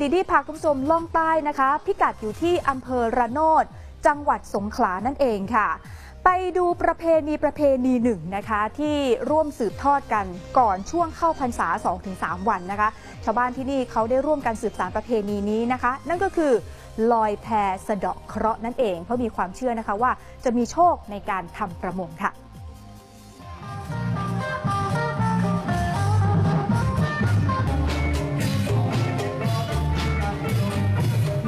ดีดีพาคุณผู้ชมล่องใต้นะคะ พิกัดอยู่ที่อำเภอระโนด จังหวัดสงขลานั่นเองค่ะ ไปดูประเพณีประเพณีหนึ่งนะคะ ที่ร่วมสืบทอดกันก่อนช่วงเข้าพรรษา 2-3 วันนะคะ ชาวบ้านที่นี่เขาได้ร่วมกันสืบสานประเพณีนี้นะคะ นั่นก็คือลอยแพสะเดาะเคราะห์นั่นเอง เพราะมีความเชื่อนะคะว่าจะมีโชคในการทำประมงค่ะ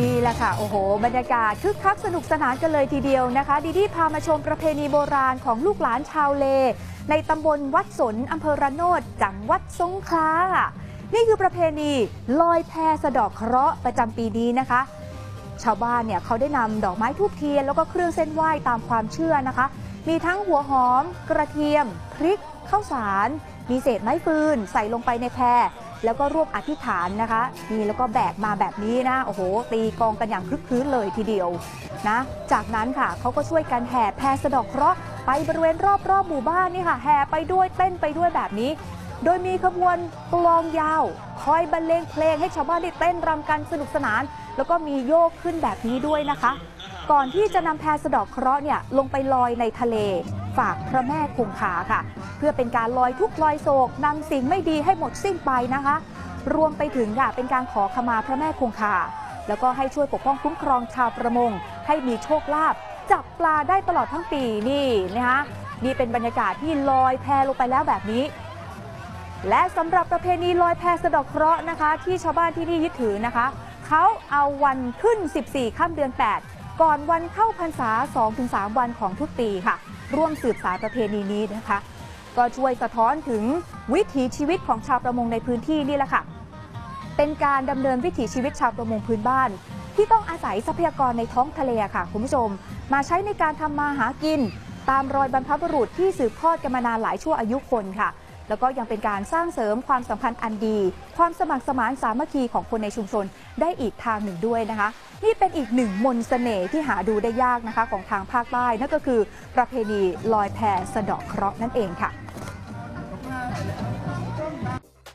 นี่แหละค่ะ โอ้โห บรรยากาศคึกคักสนุกสนานกันเลยทีเดียวนะคะ ดีดีพามาชมประเพณีโบราณของลูกหลานชาวเล ในตำบลวัดสนอำเภอระโนดจังหวัดสงขลาค่ะนี่คือประเพณีลอยแพสะดอกเคราะห์ประจำปีนี้นะคะ ชาวบ้านเนี่ยเขาได้นำดอกไม้ทูบเทียน แล้วก็เครื่องเส้นไหว้ตามความเชื่อนะคะ มีทั้งหัวหอม กระเทียม พริกข้าวสาร มีเศษไม้ฟืน ใส่ลงไปในแพร แล้วก็ร่วมอธิษฐานนะคะนี่แล้วก็แบกมาแบบนี้นะโอ้โห ตีกองกันอย่างคลึกคลื้นเลยทีเดียวนะจากนั้นค่ะเขาก็ช่วยกันแห่แพรสะดอกเคราะห์ไปบริเวณรอบๆหมู่บ้านนี่ค่ะแห่ไปด้วยเต้นไปด้วยแบบนี้ โดยมีขบวนกลองยาว คอยบรรเลงเพลงให้ชาวบ้านได้เต้นรำกันสนุกสนาน แล้วก็มีโยกขึ้นแบบนี้ด้วยนะคะ ก่อนที่จะนำแพสะดอกเคราะห์เนี่ยลงไปลอยในทะเล ฝากพระแม่คงคาค่ะ เพื่อเป็นการลอยทุกลอยโศกนำสิ่งไม่ดีให้หมดสิ้นไปนะคะ รวมไปถึงค่ะเป็นการขอขมาพระแม่คงคาแล้วก็ให้ช่วยปกป้องคุ้มครองชาวประมง ให้มีโชคลาภจับปลาได้ตลอดทั้งปีนี่นะคะนี่เป็นบรรยากาศที่ลอยแพลงไปแล้วแบบนี้ และสำหรับประเพณีลอยแพสะดอกเคราะห์นะคะ ที่ชาวบ้านที่นี่ยึดถือนะคะ เขาเอาวันขึ้น 14ค่ำเดือน 8 ก่อนวันเข้าพรรษา 2-3 วันของทุกปีค่ะ ร่วมสืบสารประเพณีนี้นะคะ ก็ช่วยสะท้อนถึงวิถีชีวิตของชาวประมงในพื้นที่นี่แหละค่ะ เป็นการดำเนินวิถีชีวิตชาวประมงพื้นบ้าน ที่ต้องอาศัยทรัพยากรในท้องทะเลค่ะคุณผู้ชม มาใช้ในการทำมาหากิน ตามรอยบรรพบุรุษที่สืบทอดกันมานานหลายชั่วอายุคนค่ะ แล้วก็ยังเป็นการสร้างเสริมความสัมพันธ์อันดี ความสมัครสมานสามัคคีของคนในชุมชนได้อีกทางหนึ่งด้วยนะคะ นี่เป็นอีกหนึ่งมนต์เสน่ห์ที่หาดูได้ยากนะคะของทางภาคใต้นั่นก็คือ ประเพณีลอยแพสะเดาะเคราะห์นั่นเองค่ะ